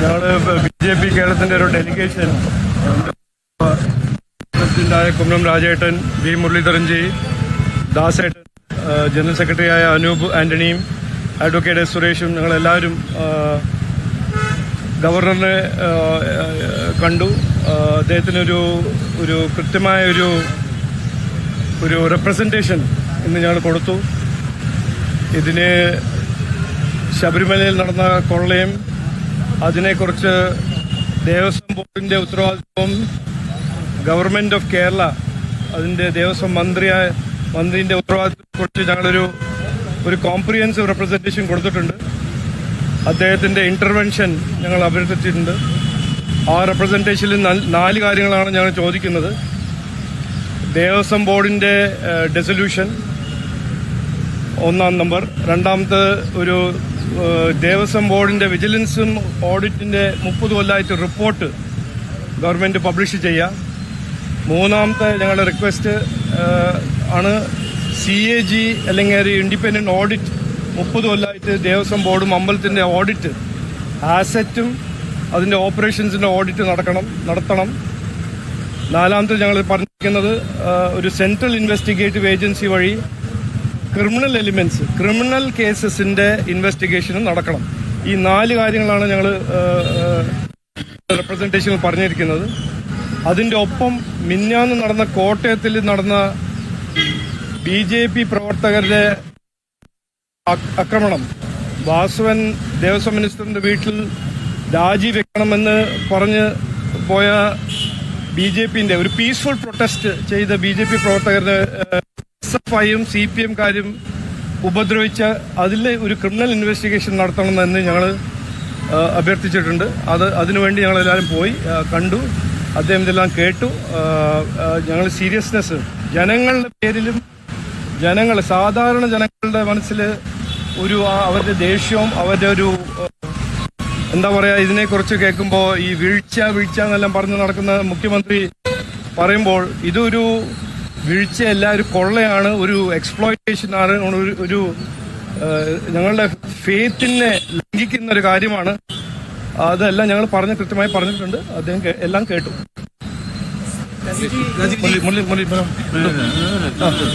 ഞങ്ങൾ B J P കേരളത്തിന്റെ ഒരു ഡെലിഗേഷൻ പ്രസിഡന്റായ കുമ്മനം രാജേട്ടൻ വി മുരളീധരൻജി ദാസേട്ടൻ ജനറൽ സെക്രട്ടറിയായ അനൂപ് ആന്റണിയും അഡ്വക്കേറ്റ് എസ് സുരേഷും ഞങ്ങളെല്ലാവരും ഗവർണറിനെ കണ്ടു. അദ്ദേഹത്തിനൊരു ഒരു കൃത്യമായ ഒരു ഒരു റെപ്രസെന്റേഷൻ ഇന്ന് ഞങ്ങൾ കൊടുത്തു. ഇതിന് ശബരിമലയിൽ നടന്ന കൊള്ളയും അതിനെക്കുറിച്ച് ദേവസ്വം ബോർഡിന്റെ ഉത്തരവാദിത്വം ഗവൺമെന്റ് ഓഫ് കേരള അതിന്റെ ദേവസ്വം മന്ത്രിയായ മന്ത്രിന്റെ ഉത്തരവാദിത്വത്തെക്കുറിച്ച് ഞങ്ങളൊരു ഒരു കോംപ്രിഹെൻസീവ് റെപ്രസെന്റേഷൻ കൊടുത്തിട്ടുണ്ട്. അദ്ദേഹത്തിന്റെ ഇന്റർവെൻഷൻ ഞങ്ങൾ അഭ്യർത്ഥിച്ചിട്ടുണ്ട്. ആ റെപ്രസെന്റേഷനിൽ നാല് കാര്യങ്ങളാണ് ഞങ്ങൾ ചോദിക്കുന്നത്. ദേവസ്വം ബോർഡിന്റെ ഡെസൊല്യൂഷൻ ഒന്നാം നമ്പർ രണ്ടാമത്തെ ഒരു ദേവസ്വം ബോർഡിന്റെ വിജിലൻസും ഓഡിറ്റിന്റെ മുപ്പത് കൊല്ലമായിട്ട് റിപ്പോർട്ട് ഗവൺമെന്റ് പബ്ലിഷ് ചെയ്യുക മൂന്നാമത്തെ ഞങ്ങളുടെ റിക്വസ്റ്റ് ആണ് സി എ ജി അല്ലെങ്കിൽ ഒരു ഇൻഡിപെൻഡന്റ് ഓഡിറ്റ് മുപ്പത് കൊല്ലമായിട്ട് ദേവസ്വം ബോർഡും അമ്പലത്തിന്റെ ഓഡിറ്റ് ആസറ്റും അതിന്റെ ഓപ്പറേഷൻസിന്റെ ഓഡിറ്റ് നടക്കണം നടത്തണം. നാലാമത്തെ ഞങ്ങൾ പറഞ്ഞിരിക്കുന്നത് ഒരു സെൻട്രൽ ഇൻവെസ്റ്റിഗേറ്റീവ് ഏജൻസി വഴി ക്രിമിനൽ എലിമെന്റ്സ് ക്രിമിനൽ കേസസിന്റെ ഇൻവെസ്റ്റിഗേഷനും നടക്കണം. ഈ നാല് കാര്യങ്ങളാണ് ഞങ്ങൾ റെപ്രസെന്റേഷനിൽ പറഞ്ഞിരിക്കുന്നത്. അതിന്റെ ഒപ്പം മിന്നാന്ന് നടന്ന കോട്ടയത്തിൽ നടന്ന ബി ജെ പി പ്രവർത്തകരുടെ ആക്രമണം. വാസുവൻ ദേവസ്വം മിനിസ്റ്ററിന്റെ വീട്ടിൽ രാജിവെക്കണമെന്ന് പറഞ്ഞ് പോയ ബി ജെ പിന്റെ ഒരു പീസ്ഫുൾ പ്രൊട്ടസ്റ്റ് ചെയ്ത ബി ജെ പി പ്രവർത്തകരുടെ എസ് എഫ് ഐയും സി പി എംകാരും ഉപദ്രവിച്ച അതിൽ ഒരു ക്രിമിനൽ ഇൻവെസ്റ്റിഗേഷൻ നടത്തണം നടത്തണമെന്ന് ഞങ്ങൾ അഭ്യർത്ഥിച്ചിട്ടുണ്ട്. അത് അതിനുവേണ്ടി ഞങ്ങൾ എല്ലാവരും പോയി കണ്ടു അദ്ദേഹം ഇതെല്ലാം കേട്ടു ഞങ്ങൾ സീരിയസ്നെസ് ജനങ്ങളുടെ പേരിലും ജനങ്ങൾ സാധാരണ ജനങ്ങളുടെ മനസ്സിൽ ഒരു അവരുടെ ദേഷ്യവും അവരുടെ ഒരു എന്താ പറയുക ഇതിനെക്കുറിച്ച് കേൾക്കുമ്പോൾ ഈ വീഴ്ച വീഴ്ച എന്നെല്ലാം പറഞ്ഞ് നടക്കുന്ന മുഖ്യമന്ത്രി പറയുമ്പോൾ ഇതൊരു വീഴ്ചയല്ല ഒരു കൊള്ളയാണ്. ഒരു എക്സ്പ്ലോയിറ്റേഷൻ ആണ്. ഒരു ഒരു ഞങ്ങളുടെ ഫെയ്ത്തിനെ ലംഘിക്കുന്ന ഒരു കാര്യമാണ്. അതെല്ലാം ഞങ്ങൾ പറഞ്ഞ് കൃത്യമായി പറഞ്ഞിട്ടുണ്ട്. അദ്ദേഹം എല്ലാം കേട്ടു.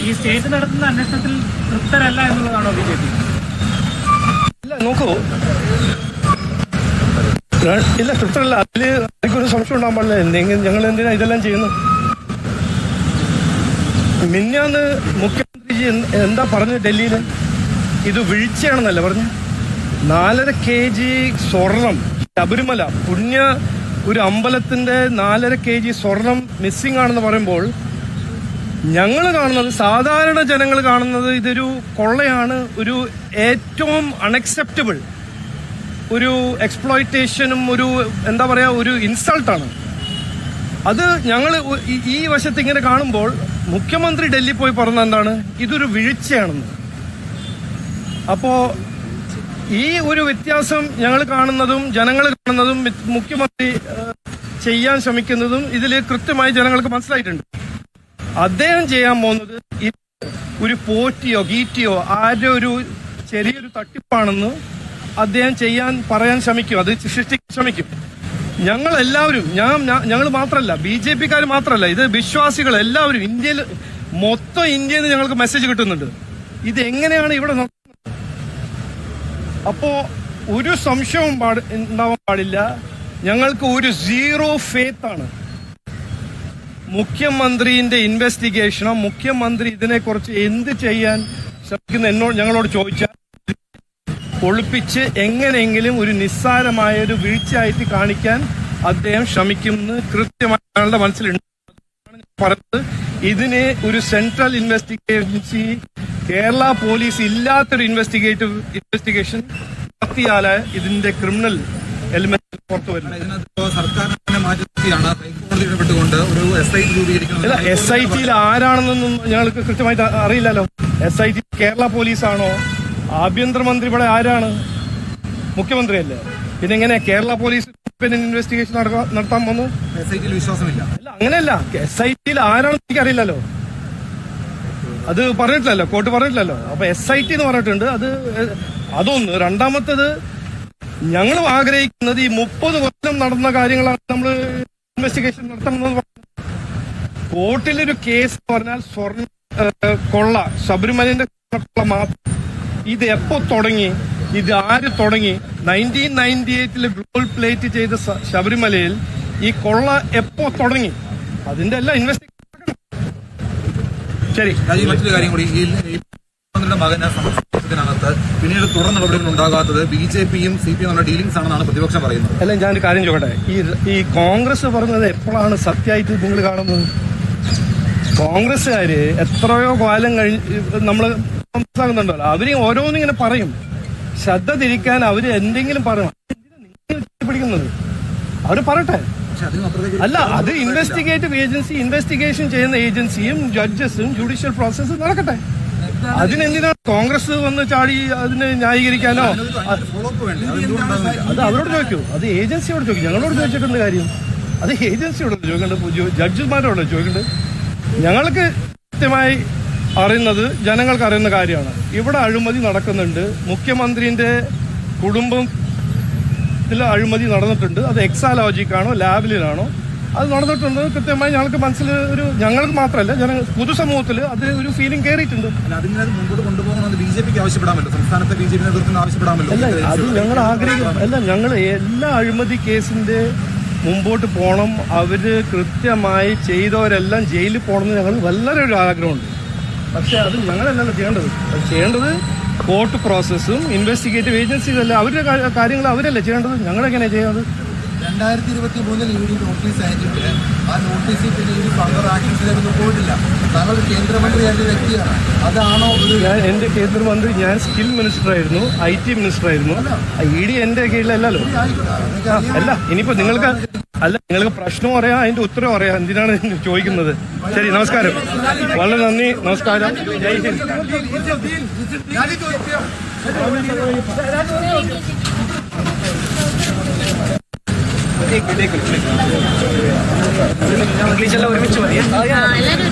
ഈ സ്റ്റേറ്റ് നടത്തുന്ന അന്വേഷണത്തിൽ തൃപ്തരല്ല എന്നുള്ളതാണോ ബി ജെ പി ഇല്ല നോക്കൂ. ഇല്ല തൃപ്തരല്ല. അതിൽ എനിക്കൊരു സംശയം ഉണ്ടാകാൻ പാടില്ല. എന്തെങ്കിലും ഞങ്ങൾ എന്തിനാ ഇതെല്ലാം ചെയ്യുന്നു മിന്നാന്ന് മുഖ്യമന്ത്രിജി എന്താ പറഞ്ഞു ഡൽഹിയിൽ ഇത് വീഴ്ചയാണെന്നല്ല പറഞ്ഞു നാലര കെ ജി സ്വർണം ശബരിമല പുണ്യ ഒരു അമ്പലത്തിന്റെ നാലര കെ ജി സ്വർണം മിസ്സിംഗ് ആണെന്ന് പറയുമ്പോൾ ഞങ്ങൾ കാണുന്നത് സാധാരണ ജനങ്ങൾ കാണുന്നത് ഇതൊരു കൊള്ളയാണ് ഒരു ഏറ്റവും അൺഅക്സെപ്റ്റബിൾ ഒരു എക്സ്പ്ലോയിറ്റേഷനും ഒരു എന്താ പറയുക ഒരു ഇൻസൾട്ടാണ് അത് ഞങ്ങൾ ഈ വശത്ത് ഇങ്ങനെ കാണുമ്പോൾ മുഖ്യമന്ത്രി ഡൽഹി പോയി പറഞ്ഞ എന്താണ്? ഇതൊരു വീഴ്ചയാണെന്ന്. അപ്പോ ഈ ഒരു വ്യത്യാസം ഞങ്ങൾ കാണുന്നതും ജനങ്ങൾ കാണുന്നതും മുഖ്യമന്ത്രി ചെയ്യാൻ ശ്രമിക്കുന്നതും ഇതിൽ കൃത്യമായി ജനങ്ങൾക്ക് മനസ്സിലായിട്ടുണ്ട്. അദ്ദേഹം ചെയ്യാൻ പോകുന്നത് ഒരു പോറ്റിയോ ഗീറ്റിയോ ആരുടെ ഒരു ചെറിയൊരു തട്ടിപ്പാണെന്ന് അദ്ദേഹം ചെയ്യാൻ പറയാൻ ശ്രമിക്കും. അത് സൃഷ്ടിക്കാൻ ശ്രമിക്കും. ഞങ്ങൾ എല്ലാവരും ഞാൻ ഞങ്ങൾ മാത്രമല്ല ബി ജെ പിക്കാർ മാത്രമല്ല ഇത് വിശ്വാസികൾ എല്ലാവരും ഇന്ത്യയിൽ മൊത്തം ഇന്ത്യയിൽ നിന്ന് ഞങ്ങൾക്ക് മെസ്സേജ് കിട്ടുന്നുണ്ട്. ഇത് എങ്ങനെയാണ് ഇവിടെ അപ്പോ ഒരു സംശയവും ഉണ്ടാവാൻ പാടില്ല. ഞങ്ങൾക്ക് ഒരു സീറോ ഫേത്ത് ആണ്. മുഖ്യമന്ത്രിന്റെ ഇൻവെസ്റ്റിഗേഷനോ മുഖ്യമന്ത്രി ഇതിനെക്കുറിച്ച് എന്ത് ചെയ്യാൻ ശ്രമിക്കുന്ന എന്നോട് ഞങ്ങളോട് ചോദിച്ചാൽ ഒളിപ്പിച്ച് എങ്ങനെയെങ്കിലും ഒരു നിസ്സാരമായ ഒരു വീഴ്ചയായിട്ട് കാണിക്കാൻ അദ്ദേഹം ശ്രമിക്കുമെന്ന് കൃത്യമായി ഞങ്ങളുടെ മനസ്സിലുണ്ട് പറഞ്ഞത്. ഇതിനെ ഒരു സെൻട്രൽ ഇൻവെസ്റ്റിഗേഷൻസി കേരള പോലീസ് ഇല്ലാത്തൊരു ഇൻവെസ്റ്റിഗേറ്റീവ് ഇൻവെസ്റ്റിഗേഷൻ നടത്തിയാൽ ഇതിന്റെ ക്രിമിനൽ എലിമെന്റ് പുറത്തു വരുന്നത്. എസ് ഐ ടിയിൽ ആരാണെന്നൊന്നും ഞങ്ങൾക്ക് കൃത്യമായിട്ട് അറിയില്ലല്ലോ. എസ് ഐ ടി കേരള പോലീസാണോ ആഭ്യന്തരമന്ത്രി ഇവിടെ ആരാണ്? മുഖ്യമന്ത്രി അല്ലേ പിന്നെ എങ്ങനെ കേരള പോലീസ് ഇൻവെസ്റ്റിഗേഷൻ നടത്താൻ വന്നു? എസ് ഐ ടിയിൽ വിശ്വാസമില്ല. അല്ല അങ്ങനെയല്ല. എസ് ഐ ടിയിൽ ആരാണെന്ന് എനിക്ക് അറിയില്ലല്ലോ. അത് പറഞ്ഞിട്ടില്ലല്ലോ കോർട്ട് പറഞ്ഞിട്ടില്ലല്ലോ. അപ്പൊ എസ് ഐ ടി എന്ന് പറഞ്ഞിട്ടുണ്ട്. അത് അതൊന്ന്. രണ്ടാമത്തത് ഞങ്ങളും ആഗ്രഹിക്കുന്നത് ഈ മുപ്പത് കൊല്ലം നടന്ന കാര്യങ്ങളാണ് നമ്മൾ ഇൻവെസ്റ്റിഗേഷൻ നടത്തണമെന്ന്. കോർട്ടിലൊരു കേസ് പറഞ്ഞാൽ സ്വർണ കൊള്ള ശബരിമലയുടെ കൊള്ള മാത്രം ഇത് എപ്പോ തുടങ്ങി? ഇത് ആര് തുടങ്ങി? നയന്റീൻ നയന്റി എയ്റ്റിൽ ഗ്ലോബൽ പ്ലേറ്റ് ചെയ്ത ശബരിമലയിൽ ഈ കൊള്ള എപ്പോ തുടങ്ങി? അതിന്റെ എല്ലാം ഇൻവെസ്റ്റിഗേഷൻ ശരി. മറ്റൊരു കാര്യം കൂടി. മകന് സംസ്ഥാനത്തിനകത്ത് പിന്നീട് തുടർ നടപടികൾ ഉണ്ടാകാത്തത് ബി ജെ പിയും സി പി എം ഡീലിംഗ്സ് ആണെന്നാണ് പ്രതിപക്ഷം പറയുന്നത്. അല്ല ഞാനൊരു കാര്യം ചോട്ടെ ഈ ഈ കോൺഗ്രസ് പറഞ്ഞത് എപ്പോഴാണ് സത്യമായിട്ട് നിങ്ങൾ കാണുന്നത്? കോൺഗ്രസ്സുകാര് എത്രയോ കാലം കഴിഞ്ഞ് നമ്മൾ മനസ്സിലാക്കുന്നുണ്ടല്ലോ അവർ ഓരോന്നും ഇങ്ങനെ പറയും. ശ്രദ്ധ തിരിക്കാൻ അവർ എന്തെങ്കിലും പറയും അവർ അതിനപ്പുറത്തേക്ക് അല്ല അത് ഇൻവെസ്റ്റിഗേറ്റീവ് ഏജൻസി ഇൻവെസ്റ്റിഗേഷൻ ചെയ്യുന്ന ഏജൻസിയും ജഡ്ജസും ജുഡീഷ്യൽ പ്രോസസ്സും നടക്കട്ടെ. അതിനെന്തിനാണ് കോൺഗ്രസ് വന്ന് ചാടി അതിനെ ന്യായീകരിക്കാനോ? അത് അവരോട് ചോദിക്കൂ. അത് ഏജൻസിയോട് ചോദിക്കും. ഞങ്ങളോട് ചോദിച്ചിട്ടുണ്ട് കാര്യം? അത് ഏജൻസിയോട് ചോദിക്കേണ്ടത്. ജഡ്ജിമാരോട് ചോദിക്കേണ്ടത്. ഞങ്ങൾക്ക് കൃത്യമായി അറിയുന്നത് ജനങ്ങൾക്ക് അറിയുന്ന കാര്യമാണ്. ഇവിടെ അഴിമതി നടക്കുന്നുണ്ട്. മുഖ്യമന്ത്രിന്റെ കുടുംബം ഇതിൽ അഴിമതി നടന്നിട്ടുണ്ട്. അത് എക്സാലോജിക്കാണോ ലാബിലാണോ അത് നടന്നിട്ടുണ്ട്. കൃത്യമായി ഞങ്ങൾക്ക് മനസ്സിൽ ഒരു ഞങ്ങൾക്ക് മാത്രമല്ല ജന പൊതുസമൂഹത്തിൽ അത് ഒരു ഫീലിംഗ് കയറിയിട്ടുണ്ട് അല്ല അതിങ്ങനെ മുമ്പോട്ട് കൊണ്ടുപോകണമെന്ന് ബി ജെ പിക്ക് ആവശ്യപ്പെടാമല്ലോ സംസ്ഥാനത്തെ ബി ജെ പി നേതൃത്വത്തിന് ആവശ്യപ്പെടാമല്ലോ അല്ല അത് ഞങ്ങൾ ആഗ്രഹിക്കുന്നു. അല്ല ഞങ്ങൾ എല്ലാ അഴിമതി കേസിന്റെ മുമ്പോട്ട് പോകണം. അവർ കൃത്യമായി ചെയ്തവരെല്ലാം ജയിലിൽ പോകണമെന്ന് ഞങ്ങൾ വളരെ ഒരു ആഗ്രഹമുണ്ട്. പക്ഷെ അത് ഞങ്ങളല്ലല്ലോ ചെയ്യേണ്ടത്. അത് ചെയ്യേണ്ടത് കോർട്ട് പ്രോസസ്സും ഇൻവെസ്റ്റിഗേറ്റീവ് ഏജൻസികളല്ല അവരുടെ കാ- കാര്യങ്ങൾ അവരല്ലേ ചെയ്യേണ്ടത്? ഞങ്ങളെങ്ങനെയാണ് ചെയ്യുന്നത് രണ്ടായിരത്തി ഇരുപത്തി മൂന്നിൽ ഇ ഡി നോട്ടീസ് അയച്ചിട്ട് ആ നോട്ടീസിൽ പിന്നെ ഇനി ഫർദർ ആക്ഷൻസിലേക്കൊന്നും പോയിട്ടില്ല. താങ്കൾ കേന്ദ്രമന്ത്രിയായിട്ട് കേന്ദ്രമന്ത്രിയായ വ്യക്തിയാണ്. അതാണോ ഞാൻ എന്റെ കേന്ദ്രമന്ത്രി ഞാൻ സ്കിൽ മിനിസ്റ്റർ ആയിരുന്നു ഐ ടി മിനിസ്റ്റർ ആയിരുന്നു. ഇ ഡി എന്റെ കീഴിലല്ലല്ലോ. അല്ല ഇനിയിപ്പോൾ നിങ്ങൾക്ക് അല്ല നിങ്ങൾക്ക് പ്രശ്നം അറിയാം അതിന്റെ ഉത്തരം അറിയാം. എന്തിനാണ് ചോദിക്കുന്നത്? ശരി നമസ്കാരം. വളരെ നന്ദി. നമസ്കാരം. ജയ് ഹിന്ദ്. ഒരുമിച്ച് മതി എല്ലാവരും